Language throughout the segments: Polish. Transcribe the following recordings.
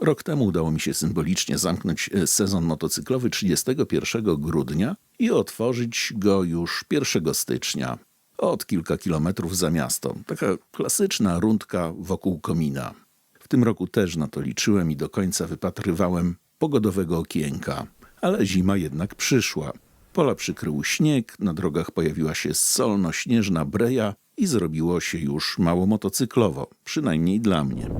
Rok temu udało mi się symbolicznie zamknąć e, sezon motocyklowy 31 grudnia i otworzyć go już 1 stycznia. Od kilka kilometrów za miasto. Taka klasyczna rundka wokół komina. W tym roku też na to liczyłem i do końca wypatrywałem pogodowego okienka. Ale zima jednak przyszła. Pola przykrył śnieg, na drogach pojawiła się solno-śnieżna breja i zrobiło się już mało motocyklowo, przynajmniej dla mnie.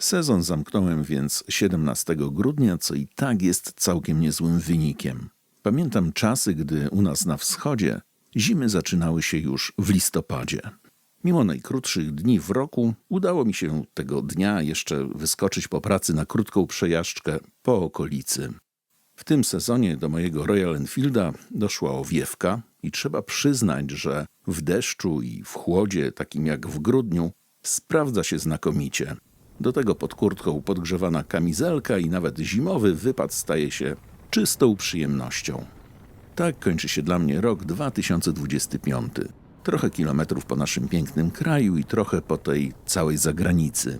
Sezon zamknąłem więc 17 grudnia, co i tak jest całkiem niezłym wynikiem. Pamiętam czasy, gdy u nas na wschodzie zimy zaczynały się już w listopadzie. Mimo najkrótszych dni w roku, udało mi się tego dnia jeszcze wyskoczyć po pracy na krótką przejażdżkę po okolicy. W tym sezonie do mojego Royal Enfielda doszła owiewka i trzeba przyznać, że w deszczu i w chłodzie, takim jak w grudniu, sprawdza się znakomicie. Do tego pod kurtką podgrzewana kamizelka i nawet zimowy wypad staje się czystą przyjemnością. Tak kończy się dla mnie rok 2025. Trochę kilometrów po naszym pięknym kraju i trochę po tej całej zagranicy.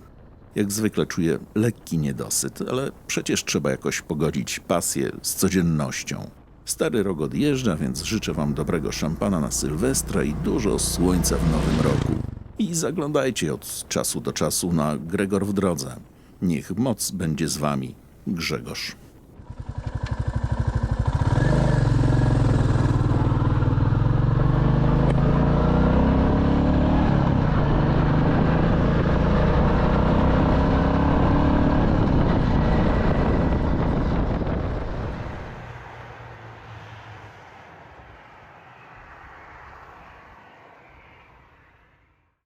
Jak zwykle czuję lekki niedosyt, ale przecież trzeba jakoś pogodzić pasję z codziennością. Stary rok odjeżdża, więc życzę Wam dobrego szampana na Sylwestra i dużo słońca w nowym roku. I zaglądajcie od czasu do czasu na Gregor w drodze. Niech moc będzie z Wami, Grzegorz.